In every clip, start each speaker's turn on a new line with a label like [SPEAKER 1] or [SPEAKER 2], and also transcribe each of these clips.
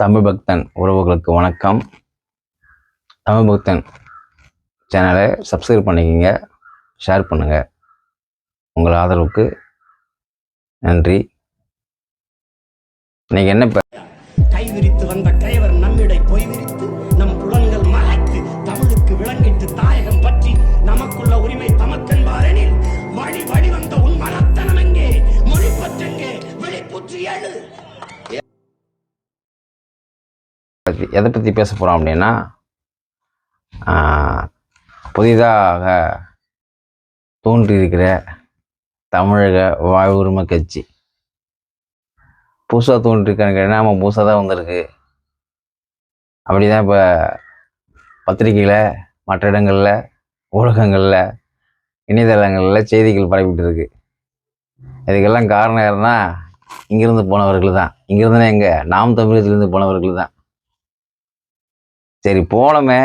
[SPEAKER 1] தமிழ் பக்தன் உறவுகளுக்கு வணக்கம். தமிழ் பக்தன் சேனலை சப்ஸ்கிரைப் பண்ணிக்கோங்க ஷேர் பண்ணுங்கள் உங்கள் ஆதரவுக்கு நன்றி. இன்னைக்கு என்ன
[SPEAKER 2] கை விரித்து வந்த கயவர் நம்மிடை பொய் விரித்து நம் புலன்கள் மறைத்து தமிழுக்கு விளங்கிட்டு பற்றி
[SPEAKER 1] எதை பற்றி பேச போகிறோம் அப்படின்னா புதிதாக தோன்றியிருக்கிற தமிழக வாழ்வுரிமை உரிமை கட்சி. புதுசாக தோன்றிருக்கான்னு கேட்டால் நம்ம புதுசாக தான் வந்திருக்கு. அப்படி தான் இப்போ பத்திரிக்கையில் மற்ற இடங்களில் ஊடகங்களில் இணையதளங்களில் செய்திகள் பரப்பிட்டு இருக்கு இதுக்கெல்லாம் காரணம் யாருன்னா இங்கிருந்து போனவர்கள் தான். இங்கிருந்துனா எங்கே நாம் தமிழகத்துலேருந்து போனவர்கள் தான். சரி போனோமே.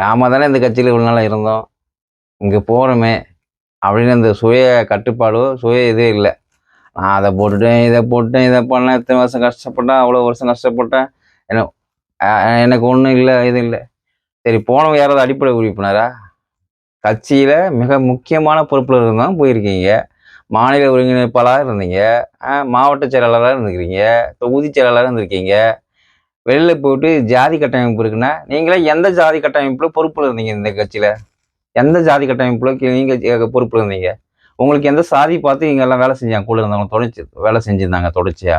[SPEAKER 1] நாம தானே இந்த கட்சியில் இவ்வளோ நாளாக இருந்தோம். இங்கே போகிறோமே அப்படின்னு அந்த சுய கட்டுப்பாடோ சுய இதே இல்லை. நான் அதை போட்டுட்டேன் இதை போட்டேன் இதை பண்ணேன். இத்தனை வருஷம் கஷ்டப்பட்டேன் அவ்வளோ வருஷம் கஷ்டப்பட்டேன். என்ன எனக்கு ஒன்றும் இல்லை இது இல்லை. சரி போனவங்க யாராவது அடிப்படை உறுப்பினரா? கட்சியில் மிக முக்கியமான பொறுப்பில் இருந்தால் போயிருக்கீங்க. மாநில ஒருங்கிணைப்பாளராக இருந்தீங்க. மாவட்ட செயலாளராக இருந்துக்கிறீங்க தொகுதி செயலாளராக இருந்திருக்கீங்க. வெளியில் போயிட்டு ஜாதி கட்டமைப்பு இருக்குன்னா நீங்களே எந்த ஜாதி கட்டமைப்பில் பொறுப்பில் இருந்தீங்க இந்த கட்சியில்? எந்த ஜாதி கட்டமைப்பில் நீங்கள் பொறுப்பில் இருந்தீங்க? உங்களுக்கு எந்த சாதி பார்த்து இங்கே எல்லாம் வேலை செஞ்சாங்க? கூட இருந்தவங்க தொடர்ச்சி வேலை செஞ்சுருந்தாங்க தொடர்ச்சியா?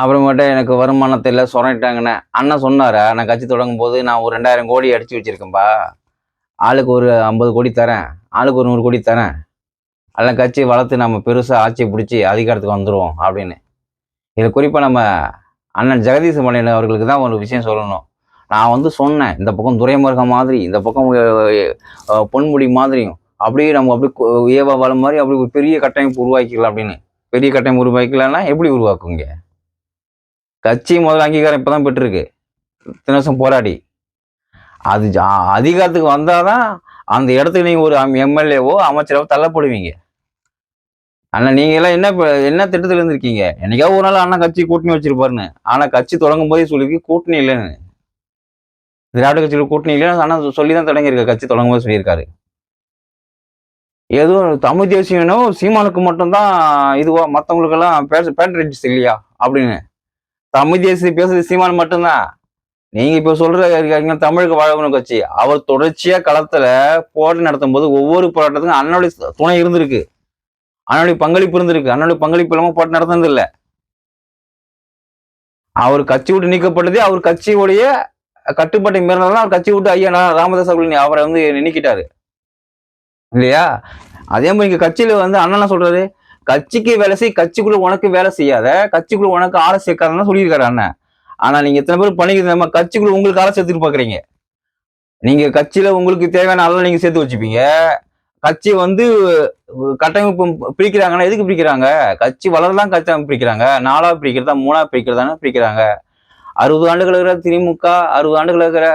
[SPEAKER 1] அப்புறமேட்டு எனக்கு வருமானத்தை இல்லை சொரணிட்டாங்கண்ணே அண்ணன் சொன்னாரா நான் கட்சி தொடங்கும் போது நான் ஒரு ரெண்டாயிரம் கோடி அடிச்சு வச்சுருக்கேன்பா. ஆளுக்கு ஒரு ஐம்பது கோடி தரேன். ஆளுக்கு ஒரு நூறு கோடி தரேன். அதெல்லாம் கட்சி வளர்த்து நம்ம பெருசாக ஆட்சி பிடிச்சி அதிகாரத்துக்கு வந்துடுவோம் அப்படின்னு. இதில் குறிப்பாக நம்ம அண்ணன் ஜெகதீஷ் மலையன் அவர்களுக்கு தான் ஒரு விஷயம் சொல்லணும். நான் வந்து சொன்னேன் இந்த பக்கம் துரைமுருகம் மாதிரி இந்த பக்கம் பொன்முடி மாதிரியும் அப்படியே நம்ம அப்படி ஏவா வளம் மாதிரி அப்படி ஒரு பெரிய கட்டமைப்பு உருவாக்கிக்கலாம் அப்படின்னு. பெரிய கட்டமைப்பு உருவாக்கலாம்னா எப்படி உருவாக்குங்க கட்சி முதல் அங்கீகாரம் இப்போ தான் பெற்றிருக்கு. இத்தனை வருஷம் போராடி. அது ஜா- அதிகாரத்துக்கு வந்தாதான் அந்த இடத்துக்கு நீங்கள் ஒரு எம்எல்ஏவோ அமைச்சரவோ தள்ளப்படுவீங்க. அண்ணா நீங்க எல்லாம் என்ன இப்ப- என்ன திட்டத்துல இருந்திருக்கீங்க? என்னைக்காவது ஒரு நாள் அண்ணா கட்சி கூட்டணி வச்சிருப்பாருன்னு. ஆனா கட்சி தொடங்கும் போதே சொல்லியிருக்கு கூட்டணி இல்லைன்னு. திராவிட கட்சியில் கூட்டணி இல்லைன்னு அண்ணா சொல்லி தான் தொடங்கியிருக்க கட்சி தொடங்கும் போது சொல்லியிருக்காரு. ஏதோ தமிழ் தேசியனோ சீமானுக்கு மட்டும்தான் இதுவா மற்றவங்களுக்கெல்லாம் பேச பேட்ரேஜஸ் இல்லையா அப்படின்னு. தமிழ் தேசிய பேசுறது சீமான் மட்டும்தான். நீங்க இப்ப சொல்ற தமிழுக்கு வாழணும் கட்சி. அவர் தொடர்ச்சியா களத்துல போராட்டம் நடத்தும் போது ஒவ்வொரு போராட்டத்துக்கும் அண்ணனுடைய துணை இருந்திருக்கு. அண்ணனுடைய பங்களிப்பு இருந்திருக்கு. அண்ணனுடைய பங்களிப்பு இல்லாமல் போட்டு நடந்தது இல்லை அவர் கட்சி விட்டு நீக்கப்பட்டதே அவர் கட்சியுடைய கட்டுப்பாட்டை மீறினால அவர் கட்சி விட்டு ஐயா நான் ராமதாஸ் அவர்கள் அவரை வந்து நினைக்கிட்டாரு இல்லையா? அதே மாதிரி இங்க கட்சியில வந்து அண்ணன் சொல்றாரு? கட்சிக்கு வேலை செய் கட்சிக்குள்ள உனக்கு வேலை செய்யாத கட்சிக்குள்ள உனக்கு ஆளை சேர்க்காதன்னு சொல்லியிருக்காரு அண்ணன். ஆனா நீங்க எத்தனை பேர் பண்ணிக்கிறது நம்ம கட்சிக்குள்ள உங்களுக்கு ஆளை சேர்த்துட்டு பாக்குறீங்க நீங்க கட்சியில உங்களுக்கு தேவையான ஆளை நீங்க சேர்த்து வச்சுப்பீங்க. கட்சி வந்து கட்டமைப்பு பிரிக்கிறாங்கன்னா எதுக்கு பிரிக்கிறாங்க? கட்சி வளரதான் கட்டமைப்பு பிரிக்கிறாங்க. நாலா பிரிக்கிறதா மூணா பிரிக்கிறதானே பிரிக்கிறாங்க. அறுபது ஆண்டுகள் இருக்கிற திமுக அறுபது ஆண்டுகள் இருக்கிற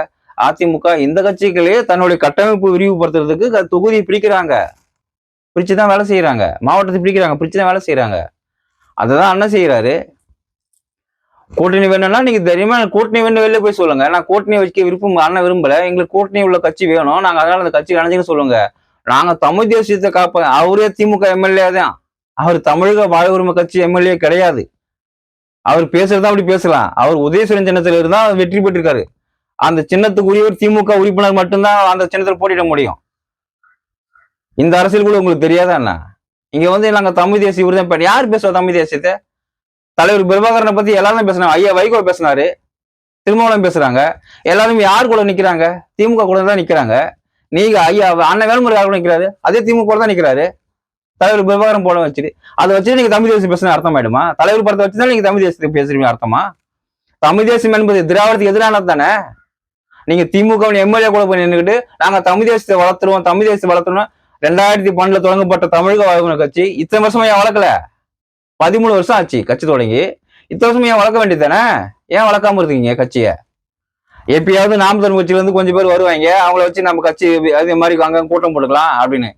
[SPEAKER 1] அதிமுக இந்த கட்சிகளே தன்னுடைய கட்டமைப்பு விரிவுபடுத்துறதுக்கு தொகுதி தொகுதியை பிரிக்கிறாங்க. பிரிச்சு தான் வேலை செய்கிறாங்க மாவட்டத்தை பிரிக்கிறாங்க. பிரிச்சு தான் வேலை செய்கிறாங்க அதை தான் அண்ணன் செய்கிறாரு கூட்டணி வேணும்னா நீங்கள் தெரியுமா கூட்டணி வேணும் வெளில போய் சொல்லுங்க. நான் கூட்டணி வைக்க விருப்பம் அண்ணன் விரும்பல. எங்களுக்கு கூட்டணி உள்ள கட்சி வேணும். நாங்கள் அதனால அந்த கட்சி அணைஞ்சுன்னு சொல்லுங்க. நாங்க தமிழ் தேசியத்தை காப்ப அவரே திமுக எம்எல்ஏ தான். அவர் தமிழக வாழ உரிமை கட்சி எம்எல்ஏ கிடையாது. அவர் பேசுறதா அப்படி பேசலாம். அவர் உதயசுரன் சின்னத்துல இருந்தா வெற்றி பெற்றிருக்காரு. அந்த சின்னத்துக்குரியவர் திமுக உறுப்பினர் மட்டும்தான் அந்த சின்னத்துல போட்டியிட முடியும். இந்த அரசியல் கூட உங்களுக்கு தெரியாதா என்ன? இங்க வந்து நாங்க தமிழ் தேசிய விருதம் யார் பேசுவா தமிழ் தேசியத்தை? தலைவர் பிரபாகரனை பத்தி எல்லாரும் பேசுனாங்க ஐயா வைகோ பேசினாரு. திருமாவளம் பேசுறாங்க. எல்லாரும் யார் கூட நிக்கிறாங்க? திமுக கூட தான் நிக்கிறாங்க. நீங்க ஐயா அண்ணன் வேலுமுறை யாரும் கூட நிக்கிறாரு? அதே திமுக தான் நிக்கிறாரு. தலைவர் விவகாரம் போட வச்சுட்டு அதை வச்சு நீங்க தமிழ் தேசியம் பேசுன அர்த்தம் ஆயிடுமா? தலைவர் படத்தை வச்சு தான் நீங்க தமிழ் தேசிய பேசுறீங்க அர்த்தமா? தமிழ் தேசியம் என்பது திராவிடத்துக்கு எதிரானது தானே? நீங்க திமுக எம்எல்ஏ கூட போய் நின்றுக்கிட்டு நாங்க தமிழ் தேசத்தை வளர்த்துருவோம் தமிழ் தேசத்தை வளர்த்துறோம் ரெண்டாயிரத்தி பன்னெண்டுல தொடங்கப்பட்ட தமிழக வாழ்வுன கட்சி இத்தனை வருஷமா ஏன் வளர்க்கல? பதிமூணு வருஷம் ஆச்சு கட்சி தொடங்கி. இத்தனை வருஷம் ஏன் வளர்க்க வேண்டியது தானே? ஏன் வளர்க்காம இருக்கீங்க கட்சியை? எப்பயாவது நாம் தமிழ் கொஞ்சம் பேர் வருவாங்க. அவங்கள வச்சு நம்ம கட்சி அதே மாதிரி அங்கே கூட்டம் போட்டுக்கலாம் அப்படின்னு.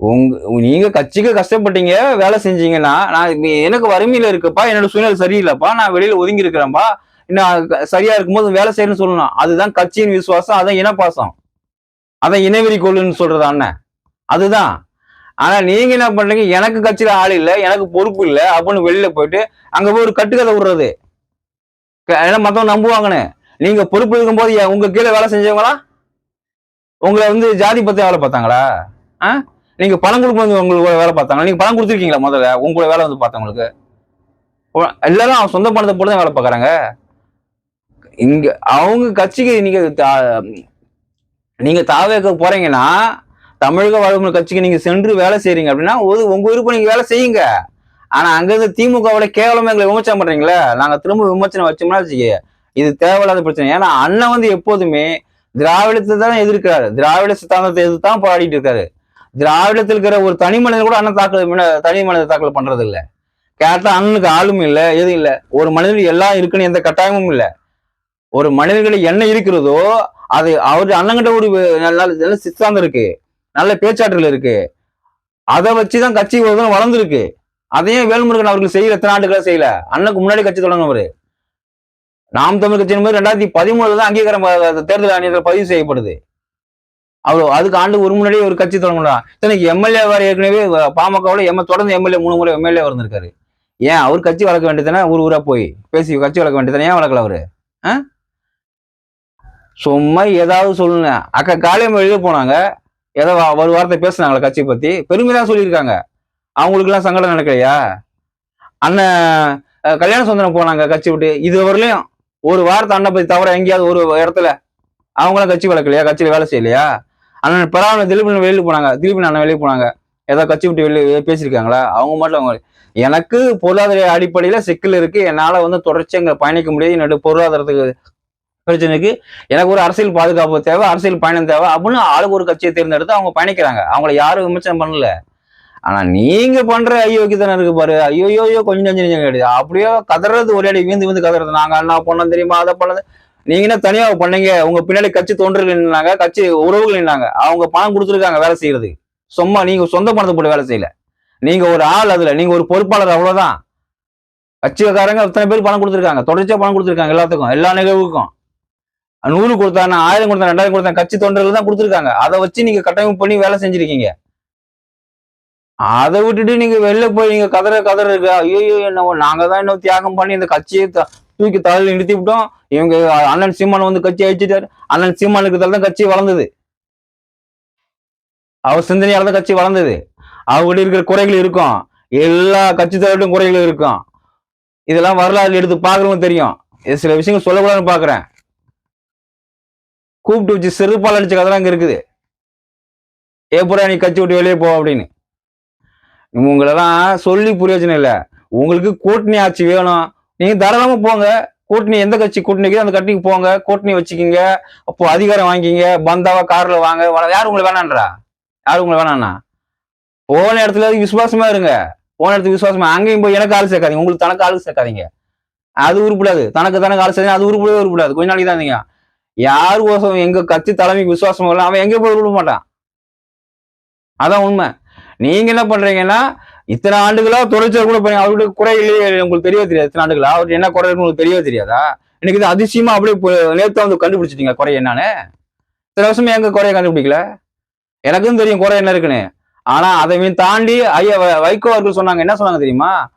[SPEAKER 1] உங்க நீங்க கட்சிக்கு கஷ்டப்பட்டீங்க வேலை செஞ்சீங்கன்னா நான் எனக்கு வறுமையில இருக்குப்பா என்னோட சூழ்நிலை சரியில்லைப்பா நான் வெளியில ஒதுங்கி இருக்கிறேன்ப்பா இன்னும் சரியா இருக்கும்போது வேலை செய்யணும்னு சொல்லணும். அதுதான் கட்சியின் விசுவாசம் அதான் இனப்பாசம். அதான் இனவெறி கொள்ளுன்னு சொல்றது அண்ணன் அதுதான். ஆனா நீங்க என்ன பண்றீங்க? எனக்கு கட்சியில ஆள் இல்லை எனக்கு பொறுப்பு இல்லை அப்படின்னு வெளியில போயிட்டு அங்க போய் ஒரு கட்டுக்கதை விடுறது. ஏன்னா மத்தவங்க நம்புவாங்கன்னு நீங்க பொறுப்பு இருக்கும்போது போது உங்க கீழே வேலை செஞ்சவங்களா? உங்களை வந்து ஜாதி பத்தி வேலை பார்த்தாங்களா? ஆ? நீங்க பணம் கொடுக்கும்போது உங்களுக்கு வேலை பார்த்தாங்களா? நீங்க பணம் கொடுத்துருக்கீங்களா முதல்ல? உங்களோட வேலை வந்து பார்த்தவங்களுக்கு எல்லாரும் அவன் சொந்த பணத்தை போட்டு தான் வேலை பார்க்குறாங்க. இங்க அவங்க கட்சிக்கு நீங்க தா- நீங்க தாவேக்க போறீங்கன்னா தமிழக வாழ்வு கட்சிக்கு நீங்க சென்று வேலை செய்றீங்க அப்படின்னா ஒரு உங்க விருப்பம் நீங்க வேலை செய்யுங்க. ஆனா அங்க இருந்து திமுகவோட கேவலமா எங்களை விமர்சனம் பண்றீங்களே? நாங்க திரும்ப விமர்சனம் வச்சோம்னா வச்சுக்க இது தேவையில்லாத பிரச்சனை. ஏன்னா அண்ணன் வந்து எப்போதுமே திராவிடத்தை தான் எதிர்க்கிறாரு. திராவிட சித்தாந்தத்தை எதிர்த்து தான் போராடிட்டு இருக்காரு. திராவிடத்தில் இருக்கிற ஒரு தனி மனிதன் கூட அண்ணன் தாக்கல் முன்ன- தனி மனித தாக்கல் பண்றது இல்ல கேட்டா அண்ணனுக்கு ஆளும் இல்லை எதுவும் இல்லை. ஒரு மனிதன் எல்லாம் இருக்குன்னு எந்த கட்டாயமும் இல்லை. ஒரு மனிதர்களை என்ன இருக்கிறதோ அது அவர் அண்ணங்கிட்ட ஒரு நல்ல நல்ல சித்தாந்தம் இருக்கு. நல்ல பேச்சாற்றல் இருக்கு. அதை வச்சுதான் கட்சி வளர்ந்துருக்கு. அதையும் வேல்முருகன் அவர்கள் செய்யல எத்தனை ஆண்டுகளாக செய்யல. அண்ணனுக்கு முன்னாடி கட்சி தொடங்கினவர். நாம் தமிழ் கட்சி என்பது ரெண்டாயிரத்தி பதிமூணுல தான் அங்கீகாரம் தேர்தல் ஆணையத்தில் பதிவு செய்யப்படுது. அவ்வளோ அதுக்கு ஆண்டு ஒரு முன்னாடியே ஒரு கட்சி தொடங்கலாம் இத்தனைக்கு எம்எல்ஏ வேறு ஏற்கனவே அஹ், எம் தொடர்ந்து எம்எல்ஏ மூணு முறை எம்எல்ஏ வந்திருக்காரு. ஏன்? அவர் கட்சி வளர்க்க வேண்டியதானே ஊர் ஊரா போய் பேசி கட்சி வளர்க்க வேண்டியதானே ஏன் வளர்க்கல அவரு? ஆ? சும்மா ஏதாவது சொல்லுங்க அக்கா காலையம் எழுத போனாங்க. ஏதோ ஒரு வார்த்தை பேசுனாங்களா கட்சி பத்தி. பெருமைதான் சொல்லியிருக்காங்க. அவங்களுக்கெல்லாம் சங்கடம் நடக்கலையா? அண்ணன் கல்யாண சுந்தரம் போனாங்க கட்சி விட்டு. இது வரலையும் ஒரு வாரத்தை அண்ணப்பதி தவிர எங்கேயாவது ஒரு இடத்துல அவங்களும் கட்சி வளர்க்கலையா? கட்சியில் வேலை செய்யலையா? அண்ணன் பரவாயில்ல திலீபன் வெளியில் போனாங்க. திலீபன் அண்ணன் வெளியே போனாங்க. ஏதோ கட்சி விட்டு வெளியே பேசியிருக்காங்களா? அவங்க மட்டும் அவங்க எனக்கு பொருளாதார அடிப்படையில் சிக்கல் இருக்கு. என்னால் வந்து தொடர்ச்சி அங்கே பயணிக்க முடியாது. என்னோட பொருளாதாரத்துக்கு பிரச்சனைக்கு எனக்கு ஒரு அரசியல் பாதுகாப்பு தேவை அரசியல் பயணம் தேவை அப்படின்னு ஆளுக்கு ஒரு கட்சியை தேர்ந்தெடுத்து அவங்க பயணிக்கிறாங்க. அவங்கள யாரும் விமர்சனம் பண்ணல. ஆனா நீங்க பண்ற ஐயோக்கியத்தனம் இருக்கு பாரு. ஐயோ ஐயோ கொஞ்சம் நெஞ்சு நஞ்சம் கிடையாது அப்படியே கதறது ஒரே அடி வீந்து வீந்து கதறது. நாங்க என்ன பண்ணோம் தெரியுமா? அதை பண்ணது. நீங்க என்ன தனியா பண்ணீங்க? உங்க பின்னாடி கட்சி தொண்டர்கள் நின்னாங்க கட்சி உறவுகள் நின்னாங்க. அவங்க பணம் கொடுத்துருக்காங்க வேலை செய்யறது. சும்மா நீங்க சொந்த பணத்தை போட்டு வேலை செய்யல. நீங்க ஒரு ஆள் அதுல. நீங்க ஒரு பொறுப்பாளர் அவ்வளவுதான். கட்சிக்காரங்க அத்தனை பேர் பணம் கொடுத்துருக்காங்க. தொடர்ச்சியா பணம் கொடுத்துருக்காங்க எல்லாத்துக்கும். எல்லா நிகழ்வுக்கும். நூறு கொடுத்தாங்க ஆயிரம் கொடுத்தாங்க ரெண்டாயிரம் கொடுத்தாங்க கட்சி தொண்டர்கள் தான் கொடுத்துருக்காங்க. அதை வச்சு நீங்க கட்டமைப்பு பண்ணி வேலை செஞ்சிருக்கீங்க. அதை விட்டுட்டு நீங்க வெளில போய் நீங்க கதற கதற இருக்கு. ஐயோ என்ன நாங்க தான் இன்னும் தியாகம் பண்ணி இந்த கட்சியை த- தூக்கி தலையில் நிறுத்தி விட்டோம். இவங்க அண்ணன் சீமான் வந்து கட்சி அழிச்சிட்டாரு. அண்ணன் சீமான் இருக்கிறதால தான் கட்சி வளர்ந்தது. அவர் சிந்தனையால தான் கட்சி வளர்ந்தது. அவர்கிட்ட இருக்கிற குறைகள் இருக்கும். எல்லா கட்சி தலைவர்கிட்டும் குறைகள் இருக்கும். இதெல்லாம் வரலாறு எடுத்து பார்க்கறவங்க தெரியும். இது சில விஷயங்கள் சொல்லக்கூடாதுன்னு பாக்குறேன் கூப்பிட்டு வச்சு செருப்பால் அடிச்ச கதெல்லாம் இங்கே இருக்குது. எப்படி நீ கட்சி விட்டு வெளியே போ அப்படின்னு. உங்களெல்லாம் சொல்லி பிரயோஜனம் இல்லை. உங்களுக்கு கூட்டணி ஆட்சி வேணும். நீங்கள் தாராளமாக போங்க. கூட்டணி எந்த கட்சி கூட்டணிக்கு அந்த கட்சிக்கு போங்க. கூட்டணி வச்சுக்கிங்க. அப்போ அதிகாரம் வாங்கிக்கிங்க. பந்தாவா காரில் வாங்க. யார் உங்களை வேணான்றா? யார் உங்களை வேணாண்ணா போன இடத்துல விசுவாசமா இருங்க. போன இடத்துக்கு விசுவாசமா. அங்கேயும் போய் எனக்கு ஆள் சேர்க்காதீங்க. உங்களுக்கு தனக்கு ஆள் சேர்க்காதீங்க. அது உருப்படாது. தனக்கு தனக்கு ஆள் சேர்த்து அது உருப்படவே உருப்படாது. கொஞ்ச நாளைக்கு தான் இருந்தீங்க. யார் கோசம் எங்க கட்சி தலைமைக்கு விசுவாசம் இல்லை அவன் எங்கே போய் விட மாட்டான். அதான் உண்மை. நீங்க என்ன பண்றீங்கன்னா இத்தனை ஆண்டுகளா தொடர்ச்சியா கூட பண்ணி அவருக்கு குறை இல்லையே உங்களுக்கு தெரியவே தெரியாது. இத்தனை ஆண்டுகளா? அவருக்கு என்ன குறை உங்களுக்கு தெரியவே தெரியாதா? எனக்கு இது அதிசயமா அப்படியே போ- நேத்து வந்து கண்டுபிடிச்சிட்டீங்க குறை என்னன்னு. இத்தனை வருஷமே எங்க குறைய கண்டுபிடிக்கல? எனக்கும் தெரியும் குறை என்ன இருக்குன்னு. ஆனா அதை மீன் தாண்டி ஐயா வ- வைகோ அவர்கள் சொன்னாங்க என்ன சொன்னாங்க தெரியுமா?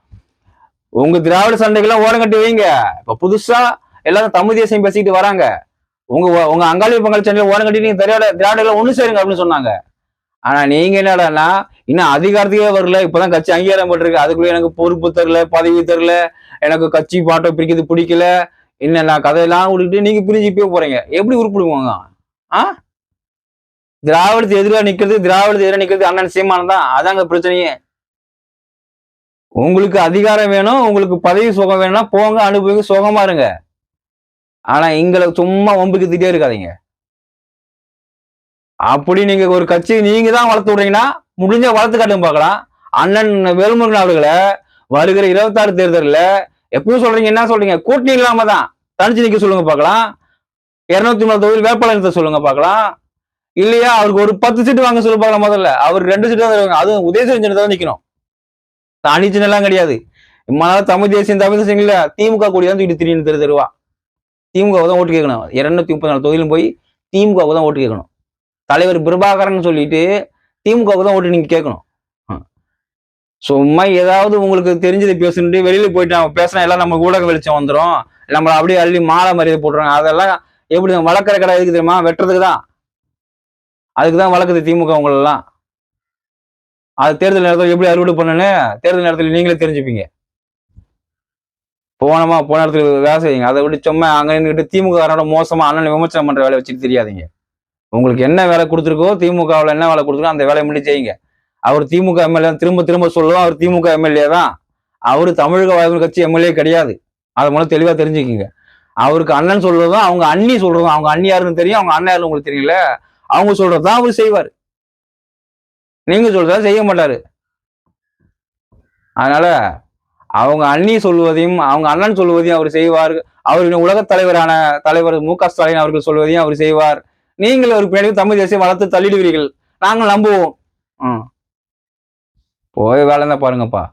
[SPEAKER 1] உங்க திராவிட சண்டைகள்லாம் ஓரம் கட்டி வைங்க. இப்ப புதுசா எல்லாரும் தமிழ் தேசியம் பேசிக்கிட்டு வராங்க. உங்க உங்க அங்காளி பங்காளி சண்டையில ஓரம் கட்டி நீங்க திராவிட திராவிடர்களை ஒண்ணு சேருங்க அப்படின்னு சொன்னாங்க. ஆனா நீங்க என்னடான்னா இன்னும் அதிகாரத்துக்கே வரல. இப்பதான் கட்சி அங்கீகாரம் பட்டிருக்கு. அதுக்குள்ள எனக்கு பொறுப்பு தரல பதவி தரல எனக்கு கட்சி பாட்டை பிரிக்கிறது பிடிக்கல. என்னென்ன நான் கதையெல்லாம் விட்டுட்டு நீங்க பிரிஞ்சு போய் போறீங்க. எப்படி உருப்பிடுவாங்க? ஆ? திராவிடத்தை எதிராக நிக்கிறது திராவிடத்தை எதிராக நிக்கிறது அண்ணன் சீமானம் தான். அதாங்க பிரச்சனையே. உங்களுக்கு அதிகாரம் வேணும் உங்களுக்கு பதவி சுகம் வேணும்னா போங்க அனுபவிங்க சுகமா இருங்க. ஆனா எங்களை சும்மா ஒம்புக்கு திட்டே இருக்காதீங்க. அப்படி நீங்க ஒரு கட்சி நீங்க தான் வளர்த்து விடுறீங்கன்னா முடிஞ்ச வளர்த்து காட்டுங்க பார்க்கலாம். அண்ணன் வேல்முருகன் அவர்களை வருகிற இருபத்தாறு தேர்தலில் எப்பவும் சொல்றீங்க என்ன சொல்றீங்க? கூட்டணி இல்லாம தான் தனிச்சு நிக்க சொல்லுங்க பார்க்கலாம். இருநூத்தி மூணு தொகுதியில் வேட்பாளர் நிறுத்த சொல்லுங்க பார்க்கலாம். இல்லையா அவருக்கு ஒரு பத்து சீட்டு வாங்க சொல்லி பார்க்கலாம் முதல்ல. அவருக்கு ரெண்டு சீட்டு தான் அதுவும் உதயசூரியன் தான் நிக்கணும். தனி சின்னெல்லாம் கிடையாது. இம்மாதிரி தமிழ் தேசியம் தமிழ் தேசியம் இல்ல. திமுக கூடிய தான் தூக்கிட்டு திடீர்னு தெரு தருவா. திமுக தான் ஓட்டு கேட்கணும். இருநூத்தி முப்பத்தி நாலு தொகுதியிலும் போய் திமுக தான் ஓட்டு கேட்கணும். தலைவர் பிரபாகரன் சொல்லிட்டு திமுக தான் ஓட்டு நீங்க கேட்கணும். சும்மா ஏதாவது உங்களுக்கு தெரிஞ்சதை பேசுன்ட்டு வெளியில போயிட்டு நம்ம பேசினா எல்லாம் நம்ம ஊடக வெளிச்சம் வந்துடும் நம்மளை அப்படியே அள்ளி மாலை மரியாதை போட்டுருவாங்க. அதெல்லாம் எப்படி வளர்க்குற கடை எதுக்கு தெரியுமா? வெட்டுறதுக்கு தான். அதுக்கு தான் வளர்க்குது திமுக உங்களெல்லாம். அது தேர்தல் நேரத்தில் எப்படி அறுவடை பண்ணனு? தேர்தல் நேரத்தில் நீங்களே தெரிஞ்சுப்பீங்க. போனோமா போன இடத்துல வேலை செய்யுங்க. அதை விட்டு சும்மா அங்கே நின்றுட்டு திமுக காரனோட மோசமா அண்ணன் விமர்சனம் பண்ற வேலையை வச்சுட்டு தெரியாதீங்க. உங்களுக்கு என்ன வேலை கொடுத்துருக்கோ திமுகவில் என்ன வேலை கொடுத்துருக்கோ அந்த வேலையை மட்டும் செய்யுங்க. அவர் திமுக எம்எல்ஏ திரும்ப திரும்ப சொல்லுவோம் அவர் திமுக எம்எல்ஏ தான். அவர் தமிழக வாழ்வு கட்சி எம்எல்ஏ கிடையாது. அதை மூலம் தெளிவாக தெரிஞ்சுக்கிங்க. அவருக்கு அண்ணன் சொல்றதும் அவங்க அண்ணி சொல்றதும் அவங்க அண்ணி யாருன்னு தெரியும் அவங்க அண்ணன் யாருன்னு உங்களுக்கு தெரியல. அவங்க சொல்றதுதான் அவர் செய்வார். நீங்க சொல்றதா செய்ய மாட்டாரு. அதனால அவங்க அண்ணி சொல்வதையும் அவங்க அண்ணன் சொல்வதையும் அவர் செய்வார். அவருடைய உலகத் தலைவரான தலைவர் மு க ஸ்டாலின் அவர்கள் சொல்வதையும் அவர் செய்வார். நீங்கள் ஒரு பின்னாடி தமிழ் தேசியம் வளர்த்து தள்ளிடுவீர்கள். நாங்கள் நம்புவோம். போய் வேலை தான் பாருங்கப்பா.